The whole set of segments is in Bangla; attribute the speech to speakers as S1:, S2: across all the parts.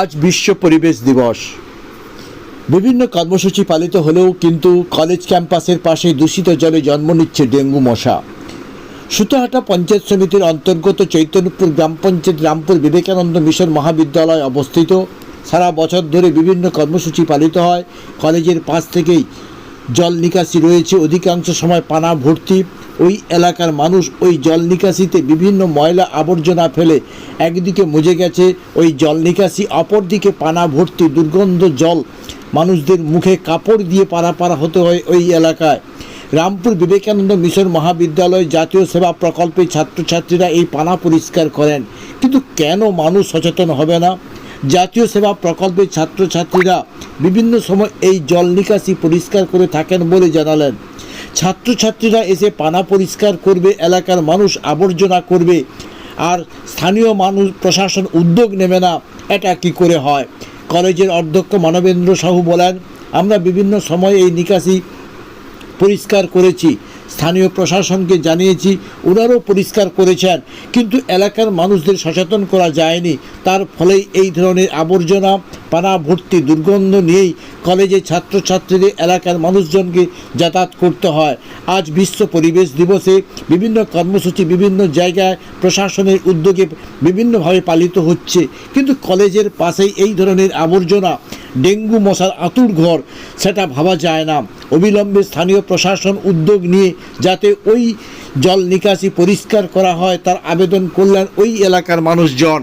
S1: আজ বিশ্ব পরিবেশ দিবস। বিভিন্ন কর্মসূচি পালিত হলেও কিন্তু কলেজ ক্যাম্পাসের পাশে দূষিত জলে জন্ম নিচ্ছে ডেঙ্গু মশা। সুতাহাটা পঞ্চায়েত সমিতির অন্তর্গত চৈতন্যপুর গ্রাম পঞ্চায়েত রামপুর বিবেকানন্দ মিশন মহাবিদ্যালয় অবস্থিত। সারা বছর ধরে বিভিন্ন কর্মসূচি পালিত হয়। কলেজের পাশ থেকেই জল নিকাশি রয়েছে। অধিকাংশ সময় পানা ভর্তি। ওই এলাকার মানুষ ওই জল নিকাশিতে বিভিন্ন ময়লা আবর্জনা ফেলে। একদিকে মুজে গেছে ওই জল নিকাশি অপরদিকে পানা ভর্তি দুর্গন্ধ জল। মানুষদের মুখে কাপড় দিয়ে পারাপার হতে হয় ওই এলাকায়। রামপুর বিবেকানন্দ মিশন মহাবিদ্যালয় জাতীয় সেবা প্রকল্পে ছাত্রছাত্রীরা এই পানা পরিষ্কার করেন। কিন্তু কেন মানুষ সচেতন হবে না? জাতীয় সেবা প্রকল্পের ছাত্রছাত্রীরা বিভিন্ন সময় এই জল নিকাশি পরিষ্কার করে থাকেন বলে জানালেন। ছাত্রছাত্রীরা এসে পানা পরিষ্কার করবে, এলাকার মানুষ আবর্জনা করবে, আর স্থানীয় মানুষ, প্রশাসন উদ্যোগ নেবে না, এটা কি করে হয়? কলেজের অধ্যক্ষ মানবেন্দ্র সাহু বলেন, আমরা বিভিন্ন সময় এই নিকাশি পরিষ্কার করেছি। স্থানীয় প্রশাসনকে জানিয়েছি ওনারাও পরিষ্কার করেছেন, কিন্তু এলাকার মানুষদের সচেতন করা যায়নি। তার ফলেই এই ধরনের আবর্জনা পানা ভর্তি দুর্গন্ধ নিয়েই কলেজে ছাত্রছাত্রীদের এলাকার মানুষজনকে যাতায়াত করতে হয়। আজ বিশ্ব পরিবেশ দিবসে বিভিন্ন কর্মসূচি বিভিন্ন জায়গায় প্রশাসনের উদ্যোগে বিভিন্নভাবে পালিত হচ্ছে। কিন্তু কলেজের পাশেই এই ধরনের আবর্জনা, ডেঙ্গু মশার আতুর ঘর, সেটা ভাবা যায় না। অবিলম্বে স্থানীয় প্রশাসন উদ্যোগ নিয়ে যাতে ওই জল নিকাশি পরিষ্কার করা হয়, তার আবেদন করলেন ওই এলাকার মানুষজন।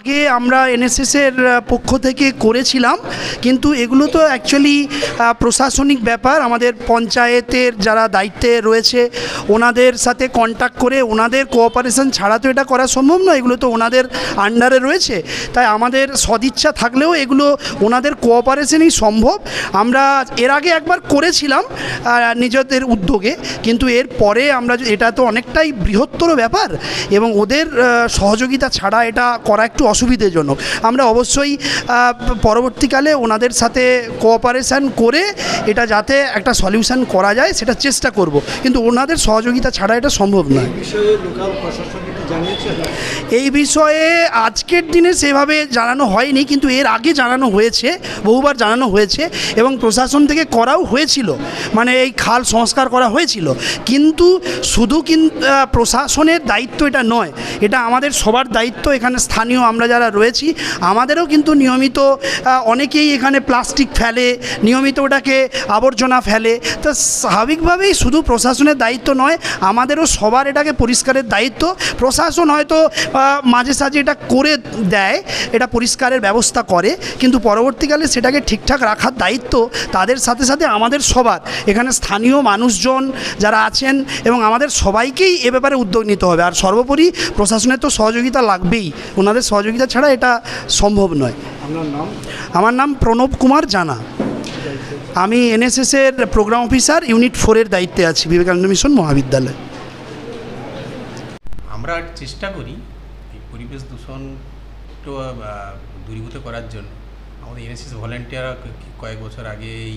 S2: আগে আমরা এনএসএসের পক্ষ থেকে করেছিলাম, কিন্তু এগুলো তো অ্যাকচুয়ালি প্রশাসনিক ব্যাপার। আমাদের পঞ্চায়েতের যারা দায়িত্বে রয়েছে, ওনাদের সাথে কন্ট্যাক্ট করে ওনাদের কোঅপারেশন ছাড়া তো এটা করা সম্ভব নয়। এগুলো তো ওনাদের আন্ডারে রয়েছে। তাই আমাদের সদিচ্ছা থাকলেও এগুলো ওনাদের কোঅপারেশনই সম্ভব। আমরা এর আগে একবার করেছিলাম নিজেদের উদ্যোগে, কিন্তু এর পরে আমরা এটা তো অনেকটাই বৃহত্তর ব্যাপার এবং ওদের সহযোগিতা ছাড়া এটা করা একটু অসুবিধাজনক। আমরা অবশ্যই পরবর্তীকালে ওনাদের সাথে কোঅপারেশান করে এটা যাতে একটা সলিউশন করা যায়, সেটা চেষ্টা করব। কিন্তু ওনাদের সহযোগিতা ছাড়া এটা সম্ভব নয়। এই বিষয়ে আজকের দিনে সেভাবে জানানো হয়নি, কিন্তু এর আগে জানানো হয়েছে, বহুবার জানানো হয়েছে এবং প্রশাসন থেকে করাও হয়েছিল। মানে এই খাল সংস্কার করা হয়েছিল। কিন্তু শুধু কিন্তু প্রশাসনের দায়িত্ব এটা নয়, এটা আমাদের সবার দায়িত্ব। এখানে স্থানীয় আমরা যারা রয়েছি, আমাদেরও কিন্তু নিয়মিত অনেকেই এখানে প্লাস্টিক ফেলে, নিয়মিত ওটাকে আবর্জনা ফেলে। তো স্বাভাবিকভাবেই শুধু প্রশাসনের দায়িত্ব নয়, আমাদেরও সবার এটাকে পরিষ্কারের দায়িত্ব। প্রশাসন হয়তো মাঝে সাঝে এটা করে দেয় এটা পরিষ্কারের ব্যবস্থা করে কিন্তু পরবর্তীকালে সেটাকে ঠিকঠাক রাখার দায়িত্ব তাদের সাথে সাথে আমাদের সবার। এখানে স্থানীয় মানুষজন যারা আছেন এবং আমাদের সবাইকেই এ ব্যাপারে উদ্যোগ নিতে হবে। আর সর্বোপরি প্রশাসনের তো সহযোগিতা লাগবেই। ওনাদের সহযোগিতা ছাড়া এটা সম্ভব নয়। আমার নাম প্রণব কুমার জানা। আমি এনএসএসের প্রোগ্রাম অফিসার ইউনিট ফোরের দায়িত্বে আছি বিবেকানন্দ মিশন মহাবিদ্যালয়।
S3: আমরা চেষ্টা করি এই পরিবেশ দূষণটা দূরীভূত করার জন্য। আমাদের এনএসএস ভলেন্টিয়াররা কয়েক বছর আগে এই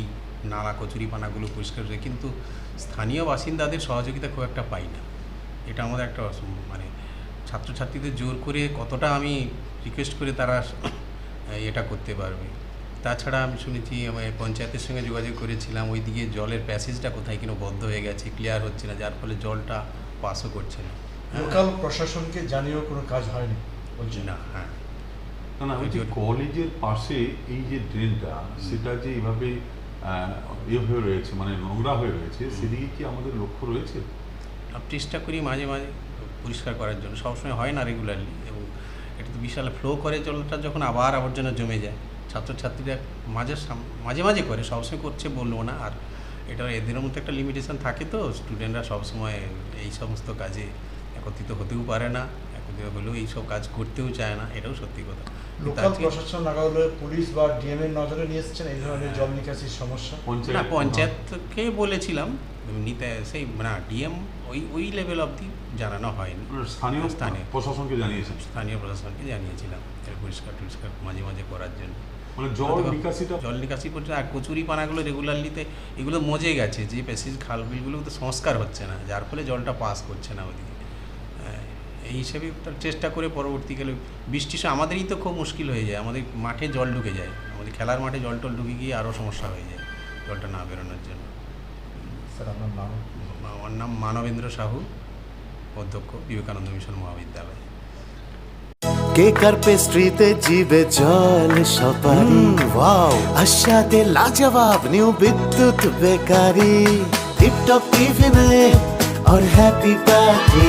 S3: নালা কচুরি পানাগুলো পরিষ্কার করে, কিন্তু স্থানীয় বাসিন্দাদের সহযোগিতা খুব একটা পাই না। এটা আমাদের একটা মানে ছাত্রছাত্রীদের জোর করে কতটা আমি রিকোয়েস্ট করে তারা এটা করতে পারবে। তাছাড়া আমি শুনেছি আমি পঞ্চায়েতের সঙ্গে যোগাযোগ করেছিলাম, ওইদিকে জলের প্যাসেজটা কোথায় কিনা বন্ধ হয়ে গেছে ক্লিয়ার হচ্ছে না, যার ফলে জলটা পাসও করছে না।
S4: লোকাল প্রশাসনকে জানিয়েও কোনো কাজ হয়নি। বলছেন
S3: না হ্যাঁ।
S5: না না ওই যে কলেজের পাশে এই যে ড্রেনটা সেটা যে এইভাবে ইয়ে হয়ে রয়েছে মানে নোংরা হয়ে রয়েছে সেদিকে কি আমাদের লক্ষ্য রয়েছে?
S3: চেষ্টা করি মাঝে মাঝে পরিষ্কার করার জন্য। সবসময় হয় না রেগুলারলি এবং এটা তো বিশাল ফ্লো করে জলটা যখন আবার আবর্জনা জমে যায়। ছাত্রছাত্রীরা মাঝে মাঝে মাঝে করে সবসময় করছে বলব না। আর এটা এদের মধ্যে একটা লিমিটেশন থাকে তো স্টুডেন্টরা সবসময় এই সমস্ত কাজে একত্রিত হতেও পারে না কিন্তু হলেও এইসব কাজ করতেও চায় না এটাও সত্যি কথা। কিন্তু
S4: লোকাল প্রশাসন নাগালে পুলিশ বা ডিএম এর নজরে নিয়ে এসেছেন এই ধরনের জল নিকাশির সমস্যা?
S3: না পঞ্চায়েতকে বলেছিলাম নিতে সেই না ডিএম ওই ওই লেভেল অবধি জানানো হয়নি।
S5: স্থানীয়
S3: স্থানীয়।
S5: প্রশাসনকে জানিয়েছেন।
S3: স্থানীয় প্রশাসনকে জানিয়েছিলাম পরিষ্কার টরিষ্কার মাঝে মাঝে করার জন্য।
S5: মানে জল নিকাশিটা
S3: জল নিকাশি করছে আর কচুরি পানাগুলো রেগুলারলিতে এগুলো মজে গেছে যে প্যাসেজ খাল বিলগুলো তো সংস্কার হচ্ছে না যার ফলে জলটা পাস করছে না ওদিকে। হ্যাঁ, এই হিসেবে তার চেষ্টা করে পরবর্তীকালে বৃষ্টির সময় আমাদেরই তো খুব মুশকিল হয়ে যায় আমাদের মাঠে জল ঢুকে যায় আমাদের খেলার মাঠে জল টল ঢুকে গিয়ে আরও সমস্যা হয়ে যায় জলটা না বেরোনোর জন্য
S4: স্যার আপনার নাম
S3: আমার নাম মানবেন্দ্র সাহু অধ্যক্ষ বিবেকানন্দ মিশন মহাবিদ্যালয়
S6: কেক আর পেস্ট্রিতে জিবে জল সপারি ওয়াও আশাতে লাজবাব নিউ বিদ্যুৎ বেকারি টিপটপ টিফিনে और हैप्पी पार्टी